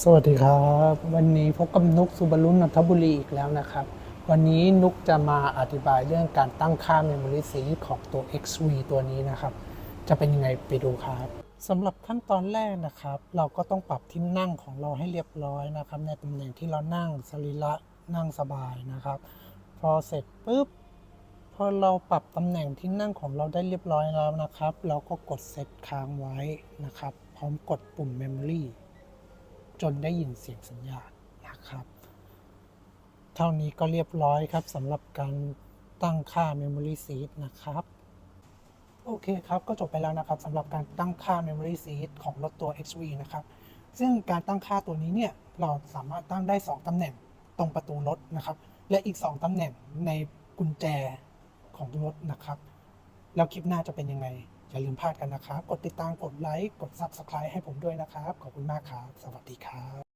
สวัสดีครับ วันนี้พบกับนุกสุบารุนนทบุรีอีกแล้วนะครับ วันนี้นุกจะมาอธิบายเรื่องการตั้งค่า Memory Seed ของตัว XV ตัวนี้นะครับ จะเป็นยังไงไปดูครับสำหรับขั้นตอนแรกนะครับ เราก็ต้องปรับที่นั่งของเราให้เรียบร้อยนะครับ ในตำแหน่งที่เรานั่งสรีระนั่งสบายนะครับ พอเสร็จปุ๊บพอเราปรับตำแหน่งที่นั่งของเราได้เรียบร้อยแล้วนะครับ เราก็กดเซตค้างไว้นะครับ พร้อมกดปุ่ม Memory จนได้ยินเสียงสัญญาณนะครับ เท่านี้ก็เรียบร้อยครับสำหรับการตั้งค่า Memory Seed นะครับ โอเคครับ ก็จบไปแล้วนะครับสำหรับการตั้งค่า Memory Seed ของรถตัว XV นะครับ ซึ่งการตั้งค่าตัวนี้เนี่ย เราสามารถตั้งได้ 2ตำแหน่งตรงประตูรถนะครับ และอีก 2ตำแหน่งในกุญแจของรถนะครับ แล้วคลิปหน้าจะเป็นยังไง อย่าลืมพลาดกันนะครับ กดติดตาม กดไลค์ กด Subscribe ให้ผมด้วยนะครับ ขอบคุณมากครับ สวัสดีครับ